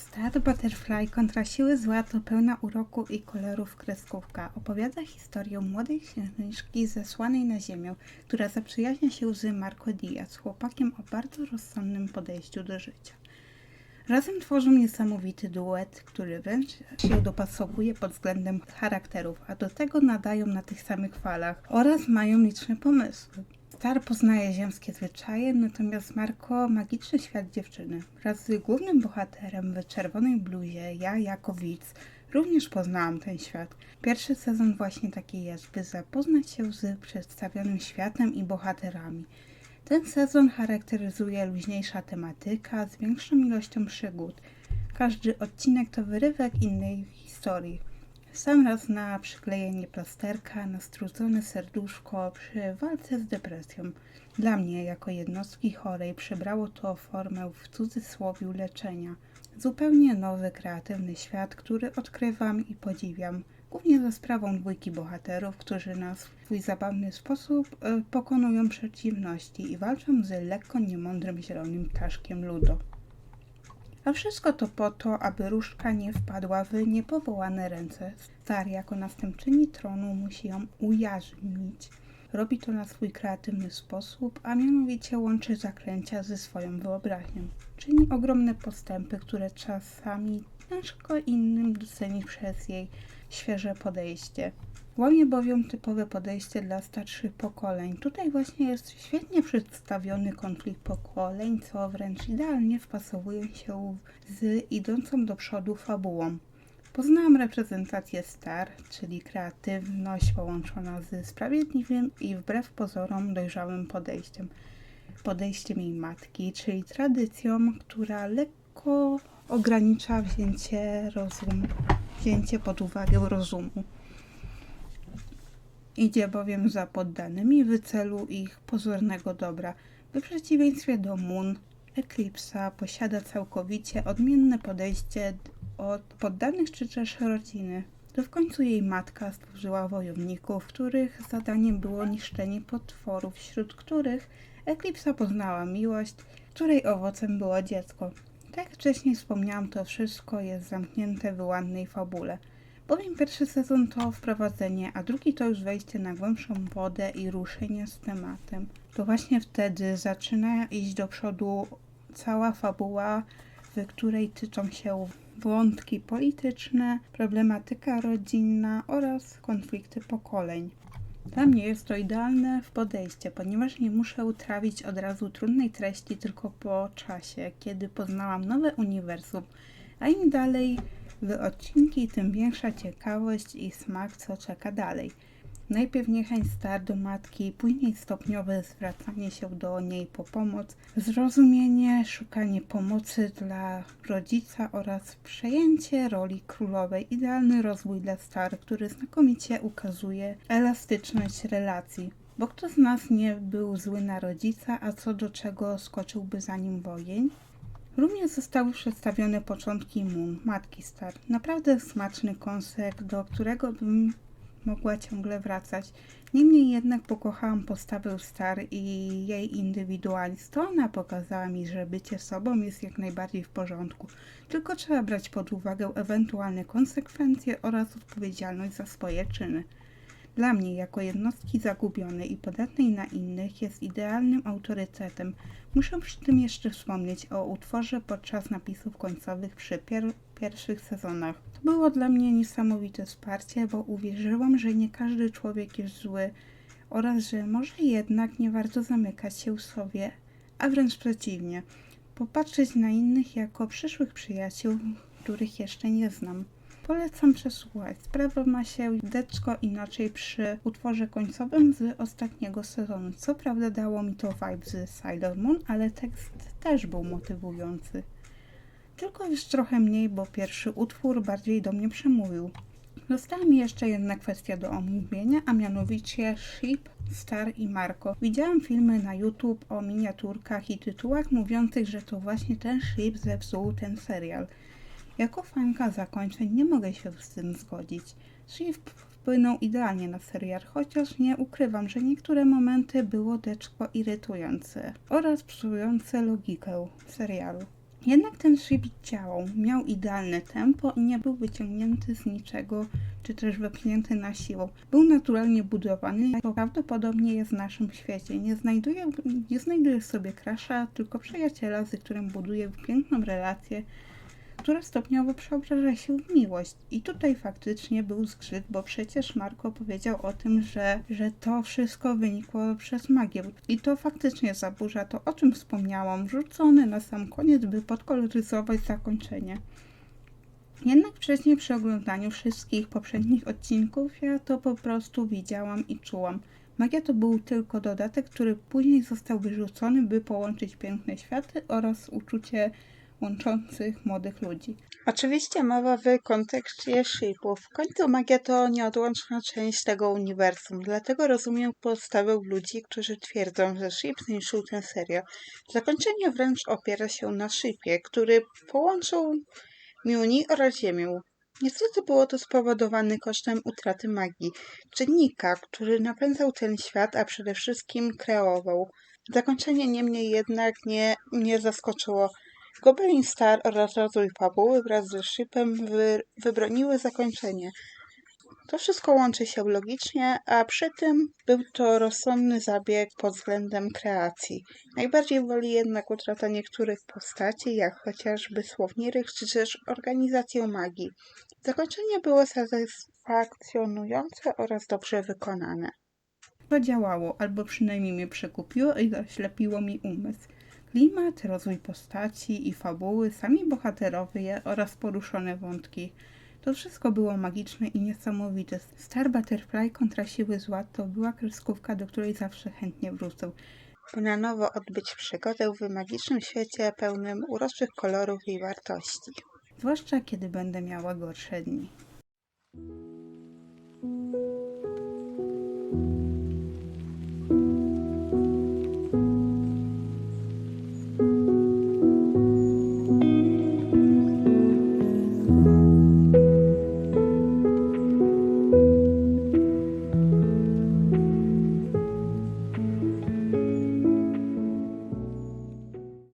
Star Butterfly kontra siły zła to pełna uroku i kolorów kreskówka. Opowiada historię młodej księżniczki zesłanej na ziemię, która zaprzyjaźnia się z Marco Diaz, chłopakiem o bardzo rozsądnym podejściu do życia. Razem tworzą niesamowity duet, który wręcz się dopasowuje pod względem charakterów, a do tego nadają na tych samych falach oraz mają liczne pomysły. Star poznaje ziemskie zwyczaje, natomiast Marko magiczny świat dziewczyny. Wraz z głównym bohaterem w czerwonej bluzie, ja jako widz, również poznałam ten świat. Pierwszy sezon właśnie taki jest, by zapoznać się z przedstawionym światem i bohaterami. Ten sezon charakteryzuje luźniejsza tematyka z większą ilością przygód. Każdy odcinek to wyrywek innej historii. Sam raz na przyklejenie plasterka na strudzone serduszko przy walce z depresją. Dla mnie, jako jednostki chorej, przybrało to formę w cudzysłowie leczenia. Zupełnie nowy, kreatywny świat, który odkrywam i podziwiam. Głównie za sprawą dwójki bohaterów, którzy na swój zabawny sposób e, pokonują przeciwności i walczą z lekko niemądrym zielonym ptaszkiem Ludo. A wszystko to po to, aby różdżka nie wpadła w niepowołane ręce. Star jako następczyni tronu musi ją ujarzmić. Robi to na swój kreatywny sposób, a mianowicie łączy zaklęcia ze swoją wyobraźnią. Czyni ogromne postępy, które czasami ciężko innym docenić przez jej świeże podejście. Łamie bowiem typowe podejście dla starszych pokoleń. Tutaj właśnie jest świetnie przedstawiony konflikt pokoleń, co wręcz idealnie wpasowuje się z idącą do przodu fabułą. Poznałam reprezentację Star, czyli kreatywność połączona z sprawiedliwym i wbrew pozorom dojrzałym podejściem. Podejściem jej matki, czyli tradycją, która lekko ogranicza wzięcie, rozum, wzięcie pod uwagę rozumu. Idzie bowiem za poddanymi w celu ich pozornego dobra. W przeciwieństwie do Moon, Eclipsa posiada całkowicie odmienne podejście od poddanych czy też rodziny. To w końcu jej matka stworzyła wojowników, których zadaniem było niszczenie potworów, wśród których Eclipsa poznała miłość, której owocem było dziecko. Tak jak wcześniej wspomniałam, to wszystko jest zamknięte w ładnej fabule. Bowiem pierwszy sezon to wprowadzenie, a drugi to już wejście na głębszą wodę i ruszenie z tematem. To właśnie wtedy zaczyna iść do przodu cała fabuła, w której tyczą się wątki polityczne, problematyka rodzinna oraz konflikty pokoleń. Dla mnie jest to idealne w podejście, ponieważ nie muszę utrawić od razu trudnej treści tylko po czasie, kiedy poznałam nowe uniwersum, a im dalej w odcinki, tym większa ciekawość i smak, co czeka dalej. Najpierw niechęć star do matki, później stopniowe zwracanie się do niej po pomoc, zrozumienie, szukanie pomocy dla rodzica oraz przejęcie roli królowej. Idealny rozwój dla star, który znakomicie ukazuje elastyczność relacji. Bo kto z nas nie był zły na rodzica, a co do czego skoczyłby za nim wojen? Również zostały przedstawione początki Moon, matki Star. Naprawdę smaczny kąsek, do którego bym mogła ciągle wracać. Niemniej jednak pokochałam postawę Star i jej indywidualizm. Ona pokazała mi, że bycie sobą jest jak najbardziej w porządku. Tylko trzeba brać pod uwagę ewentualne konsekwencje oraz odpowiedzialność za swoje czyny. Dla mnie, jako jednostki zagubionej i podatnej na innych, jest idealnym autorytetem. Muszę przy tym jeszcze wspomnieć o utworze podczas napisów końcowych przy pier pierwszych sezonach. To było dla mnie niesamowite wsparcie, bo uwierzyłam, że nie każdy człowiek jest zły oraz że może jednak nie warto zamykać się w sobie, a wręcz przeciwnie, popatrzeć na innych jako przyszłych przyjaciół, których jeszcze nie znam. Polecam przesłuchać. Sprawa ma się deczko inaczej przy utworze końcowym z ostatniego sezonu. Co prawda dało mi to vibe z Sailor Moon, ale tekst też był motywujący. Tylko już trochę mniej, bo pierwszy utwór bardziej do mnie przemówił. Została mi jeszcze jedna kwestia do omówienia, a mianowicie Ship, Star i Marco. Widziałam filmy na YouTube o miniaturkach i tytułach mówiących, że to właśnie ten Ship zepsuł ten serial. Jako fanka zakończeń nie mogę się z tym zgodzić. Shift wpłynął idealnie na serial, chociaż nie ukrywam, że niektóre momenty było deczko irytujące oraz psujące logikę serialu. Jednak ten ship działał, miał idealne tempo i nie był wyciągnięty z niczego, czy też wepchnięty na siłę. Był naturalnie budowany, jak prawdopodobnie jest w naszym świecie. Nie znajduje, nie znajduje sobie krasza, tylko przyjaciela, z którym buduje piękną relację, która stopniowo przeobraża się w miłość. I tutaj faktycznie był zgrzyt, bo przecież Marko powiedział o tym, że, że to wszystko wynikło przez magię. I to faktycznie zaburza to, o czym wspomniałam, rzucone na sam koniec, by podkoloryzować zakończenie. Jednak wcześniej przy oglądaniu wszystkich poprzednich odcinków ja to po prostu widziałam i czułam. Magia to był tylko dodatek, który później został wyrzucony, by połączyć piękne światy oraz uczucie łączących młodych ludzi. Oczywiście mowa w kontekście shipów. W końcu magia to nieodłączna część tego uniwersum, dlatego rozumiem postawę ludzi, którzy twierdzą, że ship zniszczył tę serię. Zakończenie wręcz opiera się na shipie, który połączył Miuni oraz Ziemię. Niestety było to spowodowane kosztem utraty magii, czynnika, który napędzał ten świat, a przede wszystkim kreował. Zakończenie niemniej jednak nie, nie zaskoczyło. Goblin Star oraz rozwój fabuły wraz ze Shipem wy, wybroniły zakończenie. To wszystko łączy się logicznie, a przy tym był to rozsądny zabieg pod względem kreacji. Najbardziej woli jednak utrata niektórych postaci, jak chociażby Słownirych, czy też organizację magii. Zakończenie było satysfakcjonujące oraz dobrze wykonane. To działało, albo przynajmniej mnie przekupiło i zaślepiło mi umysł. Klimat, rozwój postaci i fabuły, sami bohaterowie oraz poruszone wątki. To wszystko było magiczne i niesamowite. Star Butterfly kontra siły zła to była kreskówka, do której zawsze chętnie wrócę. By na nowo odbyć przygodę w magicznym świecie pełnym uroczych kolorów i wartości. Zwłaszcza kiedy będę miała gorsze dni.